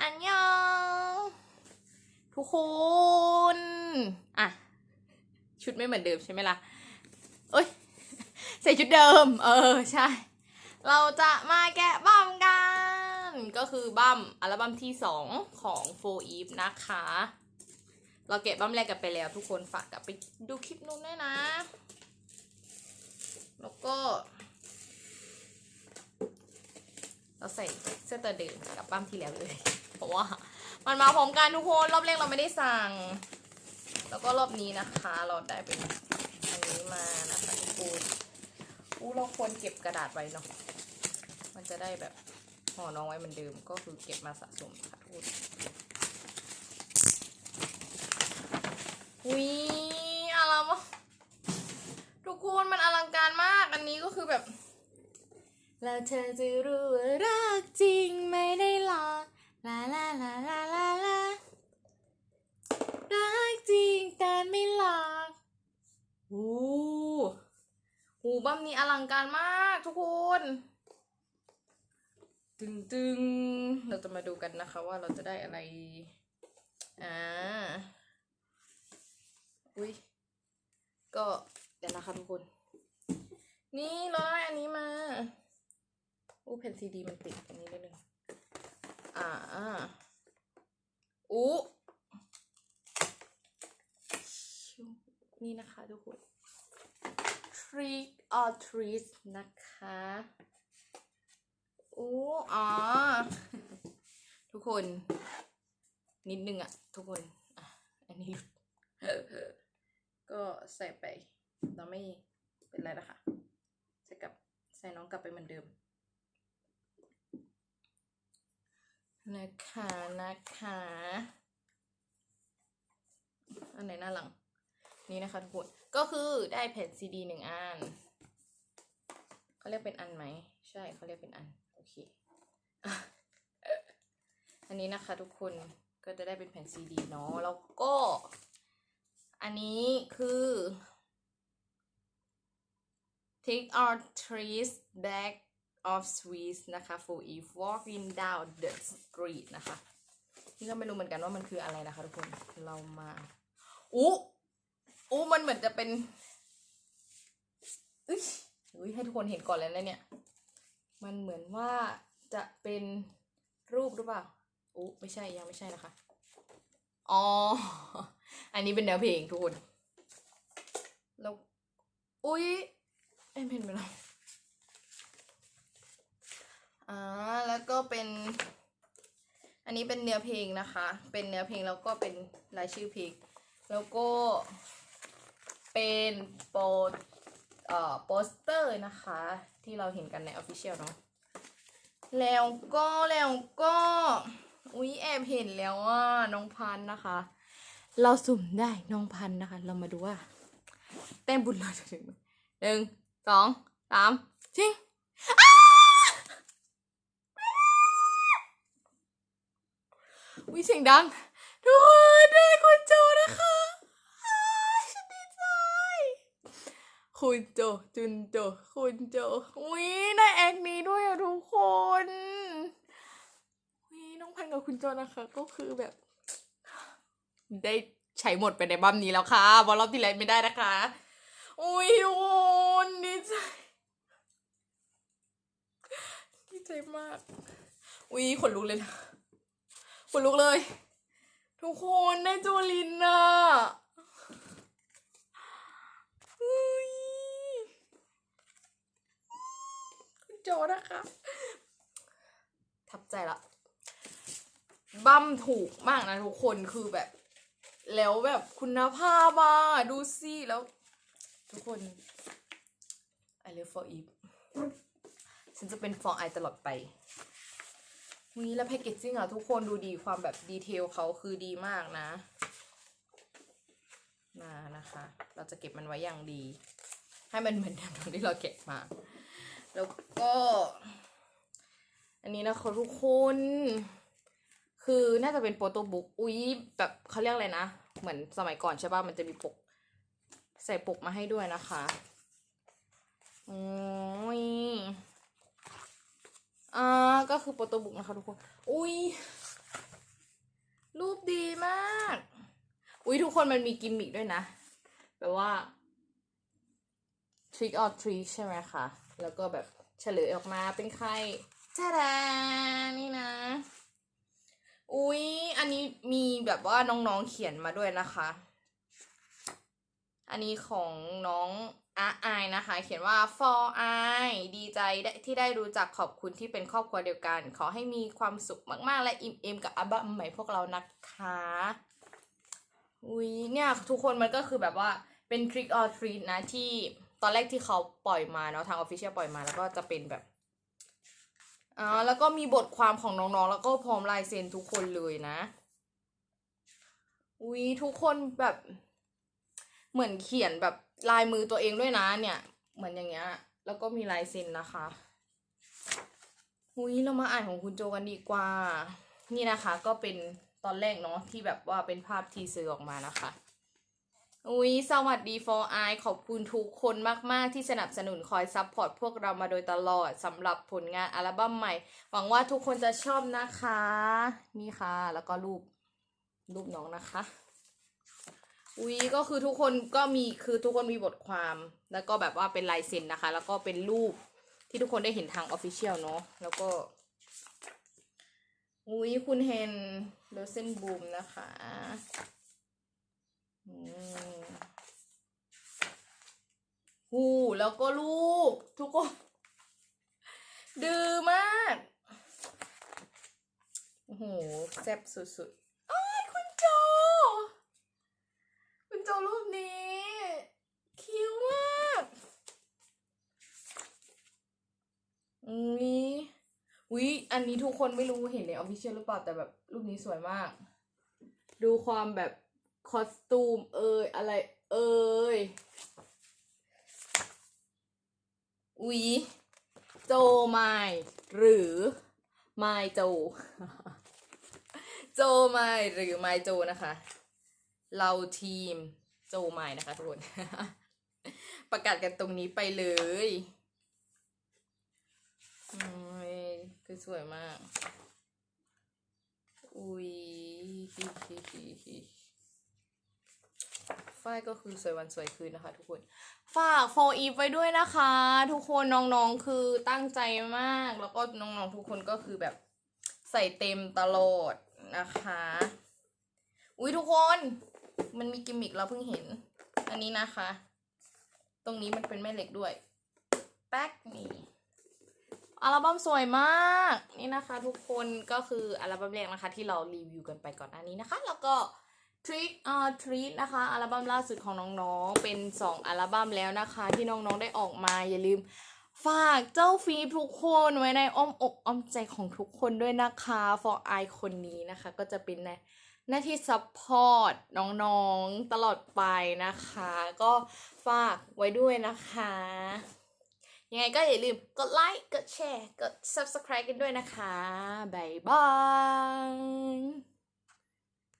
อันยองทุกคนอะ ชุดไม่เหมือนเดิมใช่ไหมล่ะเอ้ย ใส่ชุดเดิม เออ ใช่ เราจะมาแกะบัมกัน ก็คือบัมอัลบั้มที่สองของ f o r Eve นะคะ เราแกะบัมแรกกันไปแล้ว ทุกคนฝากกลับไปดูคลิปนู้นด้วยนะ แล้วก็ เราใส่เสื้อตัวเดิมกับบัมที่แล้วเลย เพราะว่ามันมาพร้อมกันทุกคนรอบแรกเราไม่ได้สั่ง แล้วก็รอบนี้นะคะ เราได้เป็นอันนี้มานะคะทุกคนอู้เราควรเก็บกระดาษไว้เนาะมันจะได้แบบห่อน้องไว้เหมือนเดิมก็คือเก็บมาสะสมค่ะทุกคนอุ้ยอะไรวะทุกคนมันอลังการมากอันนี้ก็คือแบบแล้วเธอจะรู้ว่ารักจริงไม่ได้หลอก ลาลาลาลาลาลารักจริงแต่ไม่หลอกโอ้หูบัมนี้อลังการมากทุกคน ตึงตึงเราจะมาดูกันนะคะว่าเราจะได้อะไร อ่า อุ้ยก็เดี๋ยวนะคะทุกคน นี่เราได้อันนี้มาอู้แผ่นซีดีมันติดอันนี้นิดนึง อ่าอ่าอู้นี่นะคะทุกคน trick or treat นะคะอู้อ๋อ ทุกคน นิดนึงอะทุกคน อะ อันนี้หลุดก็ใส่ไป เราไม่เป็นไรนะคะใส่กลับ ใส่น้องกลับไปเหมือนเดิม นะคะนะคะอันไหนหน้าหลัง นี่นะคะทุกคนก็คือได้แผ่นซีดีหนึ่งอันเขาเรียกเป็นอันไหม ใช่เขาเรียกเป็นอัน โอเค อันนี้นะคะทุกคนก็จะได้เป็นแผ่นซีดีเนาะแล้วก็ อันนี้คือ Take our trees back of Swiss นะคะ for if walking down the street นะคะนี่ก็ไม่รู้เหมือนกันว่ามันคืออะไรนะคะทุกคนเรามาอู้อู้มันเหมือนจะเป็นอุ้ยอุ้ยให้ทุกคนเห็นก่อนแล้วนะเนี่ย มันเหมือนว่าจะเป็นรูปหรือเปล่าอู้ไม่ใช่ยังไม่ใช่นะคะอ๋ออันนี้เป็นเนื้อเพลงทุกคนแล้วอุ้ยเอ็มเพนไปแล้ว อ่า แล้วก็เป็น อันนี้เป็นเนื้อเพลงนะคะ เป็นเนื้อเพลงแล้วก็เป็นรายชื่อเพลง แล้วก็เป็นโปรเอ่อโปสเตอร์นะคะ ที่เราเห็นกันในออฟฟิเชียลเนาะ แล้วก็แล้วก็ อุ๊ยแอบเห็นแล้วว่าน้องพันธ์นะคะ เราสุ่มได้น้องพันธ์นะคะ เรามาดูว่าแต้มบุญเราจะถึงไหมหนึ่งสองสามชิงอ้า วิเสียงดัง ทุกคนได้คุณโจนะคะฉันดีใจ คุณโจ จุนโจ คุณโจอุ้ยได้แอคนี้ด้วยอะทุกคนอุ้ยน้องพันกับคุณโจนะคะ ก็คือแบบ ได้ใช้หมดไปในบัมนี้แล้วค่ะบอลรอบที่แล้วไม่ได้นะคะอุ้ยทุกคนดีใจดีใจมากอุ้ยขนลุกเลยนะ ขนลุกเลย ทุกคนได้โจลินน่ะเฮ้ยคุณโจนะคะ ทับใจละบั้มถูกมากนะทุกคนคือแบบ แล้วแบบคุณภาพอะดูสิแล้ว ทุกคน I live for Eve ฉันจะเป็น for I ตลอดไป วีแล้วแพคเกจจิ้งอะทุกคนดูดีความแบบดีเทลเขาคือดีมากนะมานะคะ เราจะเก็บมันไว้อย่างดี ให้มันเหมือนเดิมตรงที่เราเก็บมา แล้วก็ อันนี้นะคะทุกคน คือน่าจะเป็นโฟโต้บุ๊กอุ๊ยแบบเขาเรียกอะไรนะ เหมือนสมัยก่อนใช่ป่ะมันจะมีปก ใส่ปกมาให้ด้วยนะคะ โอ้ย อ่าก็คือโฟโตบุกนะคะทุกคน อุ้ยรูปดีมาก อุ้ยทุกคนมันมีกิมมิกด้วยนะแปลว่า trick or treat ใช่ไหมคะ แล้วก็แบบเฉลยออกมาเป็นใครจ้าดานี่นะ อุ๊ยอันนี้มีแบบว่าน้องๆเขียนมาด้วยนะคะ อันนี้ของน้องอาไอนะคะ เขียนว่า for I ดีใจที่ได้รู้จักขอบคุณที่เป็นครอบครัวเดียวกัน ขอให้มีความสุขมากๆ และอิ่มเอมกับอัลบั้มใหม่พวกเรานะคะอุ้ยเนี่ยทุกคนมันก็คือแบบว่าเป็น trick or treat นะที่ตอนแรกที่เขาปล่อยมาเนาะทาง official ปล่อยมาแล้วก็จะเป็นแบบอ่าแล้วก็มีบทความของน้องๆ แล้วก็พร้อมลายเซ็นทุกคนเลยนะอุ้ยทุกคนแบบ เหมือนเขียนแบบลายมือตัวเองด้วยนะเนี่ย เหมือนอย่างเงี้ย แล้วก็มีลายเซ็นนะคะอุ้ยเรามาอ่านของคุณโจกันดีกว่า นี่นะคะก็เป็นตอนแรกเนาะที่แบบว่าเป็นภาพทีเซอร์ออกมานะคะอุ้ยสวัสดี for I ขอบคุณทุกคนมาก ๆ ที่สนับสนุนคอยซัพพอร์ตพวกเรามาโดยตลอดสำหรับผลงานอัลบั้มใหม่ หวังว่าทุกคนจะชอบนะคะ นี่ค่ะ แล้วก็รูป รูปน้องนะคะ อุ้ยก็คือทุกคนก็มีคือทุกคนมีบทความแล้วก็แบบว่าเป็นลายเซ็นนะคะ แล้วก็เป็นรูปที่ทุกคนได้เห็นทางออฟฟิเชียลเนาะแล้วก็อุ้ยคุณเฮนโรเซนบูมนะคะอืมหูแล้วก็รูปทุกคน ดื้อมากโอ้โหแซ่บสุดๆอ้ายคุณโจ คุณโจ รูปนี้ คิ้วมากอุ้ยอุ้ยอันนี้ทุกคนไม่รู้เห็นในออฟฟิเชียลหรือเปล่า แต่แบบรูปนี้สวยมาก ดูความแบบคอสตูม เอยอะไร เอยอุ๊ยโจไมหรือไมโจ โจไมหรือไมโจนะคะ เราทีม โจไม่นะคะทุกคน ประกาศกันตรงนี้ไปเลยอืมคือสวยมาก อุ้ยฝ้ายก็คือสวยวันสวยคืนนะคะ ทุกคน ฝากโฟอีฟไว้ด้วยนะคะ ทุกคนน้องๆคือตั้งใจมาก แล้วก็น้องๆทุกคนก็คือแบบใส่เต็มตลอดนะคะ อุ้ยทุกคน มันมีกิมมิคเราเพิ่งเห็น อันนี้นะคะ ตรงนี้มันเป็นแม่เหล็กด้วยแป๊กนี่อัลบั้มสวยมาก นี่นะคะ ทุกคนก็คืออัลบั้มแรกนะคะ ที่เรารีวิวกันไปก่อนหน้านี้นะคะ แล้วก็ Trick or Treat นะคะ อัลบั้มล่าสุดของน้องๆ เป็น 2 อัลบั้มแล้วนะคะ ที่น้องๆได้ออกมาอย่าลืม ฝากเจ้าฟีทุกคนไว้ในอ้อมอกอ้อมใจของทุกคนด้วยนะคะ for I คนนี้นะคะ ก็จะเป็นในหน้าที่ซัพพอร์ตน้องๆตลอดไปนะคะ ก็ฝากไว้ด้วยนะคะ ยังไงก็อย่าลืมกดไลค์ กดแชร์ กด subscribe กันด้วยนะคะ บ๊ายบาย